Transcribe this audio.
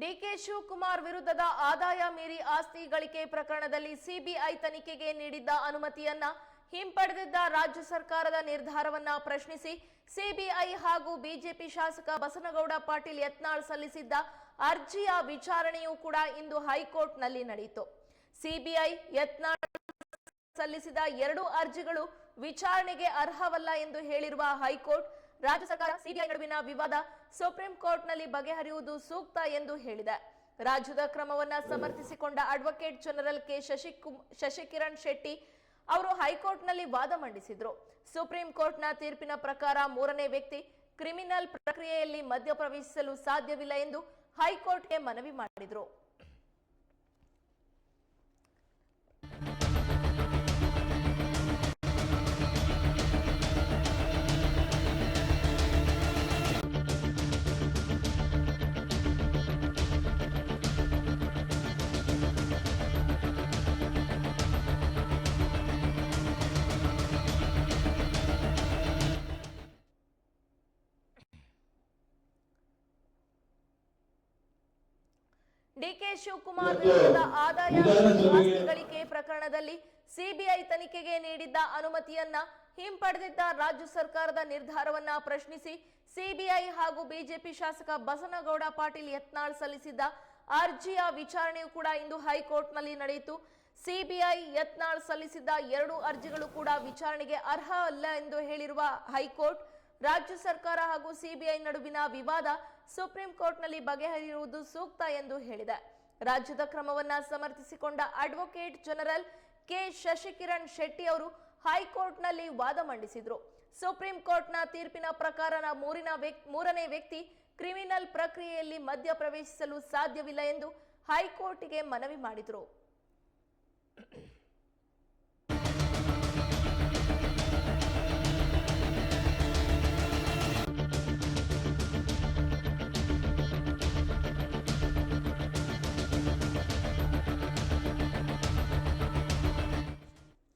DK Shivakumar ವಿರುದ್ಧದ ಆದಾಯ ಮೀರಿ ಆಸ್ತಿ ಗಳಿಕೆ ಪ್ರಕರಣದಲ್ಲಿ ಸಿಬಿಐ ತನಿಖೆಗೆ ನೀಡಿದ್ದ ಅನುಮತಿಯನ್ನ ಹಿಂಪಡೆದಿದ್ದ ರಾಜ್ಯ ಸರ್ಕಾರದ ನಿರ್ಧಾರವನ್ನ ಪ್ರಶ್ನಿಸಿ ಸಿಬಿಐ ಹಾಗೂ ಬಿಜೆಪಿ ಶಾಸಕ ಬಸನಗೌಡ ಪಾಟೀಲ್ ಯತ್ನಾಳ್ ಸಲ್ಲಿಸಿದ್ದ ಅರ್ಜಿಯ ವಿಚಾರಣೆಯೂ ಕೂಡ ಇಂದು ಹೈಕೋರ್ಟ್ನಲ್ಲಿ ನಡೆಯಿತು. ಸಿಬಿಐ, ಯತ್ನಾಳ್ ಸಲ್ಲಿಸಿದ ಎರಡು ಅರ್ಜಿಗಳು ವಿಚಾರಣೆಗೆ ಅರ್ಹವಲ್ಲ ಎಂದು ಹೇಳಿರುವ ಹೈಕೋರ್ಟ್ ರಾಜ್ಯ ಸರ್ಕಾರ ಸಿಬಿಐ ನಡುವಿನ ವಿವಾದ ಸುಪ್ರೀಂ ಕೋರ್ಟ್ನಲ್ಲಿ ಬಗೆಹರಿಯುವುದು ಸೂಕ್ತ ಎಂದು ಹೇಳಿದೆ. ರಾಜ್ಯದ ಕ್ರಮವನ್ನ ಸಮರ್ಥಿಸಿಕೊಂಡ ಅಡ್ವೊಕೇಟ್ ಜನರಲ್ ಕೆ. ಶಶಿಕುಮ್, ಶಶಿಕಿರಣ್ ಶೆಟ್ಟಿ ಅವರು ಹೈಕೋರ್ಟ್ನಲ್ಲಿ ವಾದ ಮಂಡಿಸಿದ್ರು. ಸುಪ್ರೀಂ ಕೋರ್ಟ್ನ ತೀರ್ಪಿನ ಪ್ರಕಾರ ಮೂರನೇ ವ್ಯಕ್ತಿ ಕ್ರಿಮಿನಲ್ ಪ್ರಕ್ರಿಯೆಯಲ್ಲಿ ಮಧ್ಯಪ್ರವೇಶಿಸಲು ಸಾಧ್ಯವಿಲ್ಲ ಎಂದು ಹೈಕೋರ್ಟ್ಗೆ ಮನವಿ ಮಾಡಿದ್ರು. ಡಿಕೆ ಶಿವಕುಮಾರ್ ವಿರುದ್ಧದ ಆದಾಯ ಆಸ್ತಿ ಗಳಿಕೆ ಪ್ರಕರಣದಲ್ಲಿ ಸಿಬಿಐ ತನಿಖೆಗೆ ನೀಡಿದ್ದ ಅನುಮತಿಯನ್ನ ಹಿಂಪಡೆದಿದ್ದ ರಾಜ್ಯ ಸರ್ಕಾರದ ನಿರ್ಧಾರವನ್ನ ಪ್ರಶ್ನಿಸಿ ಸಿಬಿಐ ಹಾಗೂ ಬಿಜೆಪಿ ಶಾಸಕ ಬಸನಗೌಡ ಪಾಟೀಲ್ ಯತ್ನಾಳ್ ಸಲ್ಲಿಸಿದ್ದ ಅರ್ಜಿಯ ವಿಚಾರಣೆಯೂ ಕೂಡ ಇಂದು ಹೈಕೋರ್ಟ್ನಲ್ಲಿ ನಡೆಯಿತು. ಸಿಬಿಐ ಯತ್ನಾಳ್ ಸಲ್ಲಿಸಿದ್ದ ಎರಡು ಅರ್ಜಿಗಳು ಕೂಡ ವಿಚಾರಣೆಗೆ ಅರ್ಹ ಅಲ್ಲ ಎಂದು ಹೇಳಿರುವ ಹೈಕೋರ್ಟ್ ರಾಜ್ಯ ಸರ್ಕಾರ ಹಾಗೂ ಸಿಬಿಐ ನಡುವಿನ ವಿವಾದ ಸುಪ್ರೀಂ ಕೋರ್ಟ್ನಲ್ಲಿ ಬಗೆಹರಿಯುವುದು ಸೂಕ್ತ ಎಂದು ಹೇಳಿದೆ. ರಾಜ್ಯದ ಕ್ರಮವನ್ನ ಸಮರ್ಥಿಸಿಕೊಂಡ advocate general K. Shashikiran Shetty ಅವರು ಹೈಕೋರ್ಟ್ನಲ್ಲಿ ವಾದ ಮಂಡಿಸಿದ್ರು. ಸುಪ್ರೀಂ ಕೋರ್ಟ್ನ ತೀರ್ಪಿನ ಪ್ರಕಾರ ಮೂರಿನ ಮೂರನೇ ವ್ಯಕ್ತಿ ಕ್ರಿಮಿನಲ್ ಪ್ರಕ್ರಿಯೆಯಲ್ಲಿ ಮಧ್ಯ ಪ್ರವೇಶಿಸಲು ಸಾಧ್ಯವಿಲ್ಲ ಎಂದು ಹೈಕೋರ್ಟ್ಗೆ ಮನವಿ ಮಾಡಿದ್ರು.